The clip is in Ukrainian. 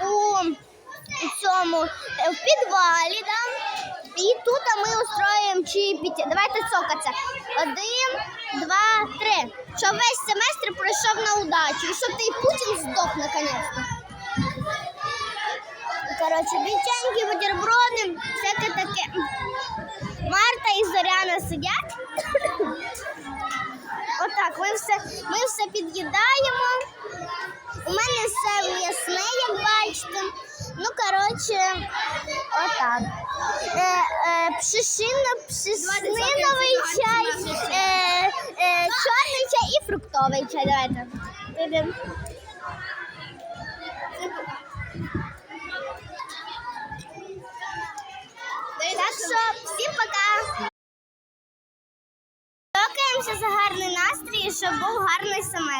у, у цьому е, в підвалі. Да? І тут ми устроїмо чаєпіття. Давайте цокатися. Один, два, три. Щоб весь семестр пройшов на удачу. І щоб той Путін здох наконець-то. Коротше, печеньки, бутерброди, всяке таке. Марта і Зоряна сидять. Отак, ми все, ми все під'їдаємо. У мене все коротше, отак. Е, э, е, э, пшишино, пшисниновий чай, е, е, чорний чай і фруктовий чай. Давайте. Підемо. Так що всім пока. Дякуємося за гарний настрій, щоб був гарний семестр.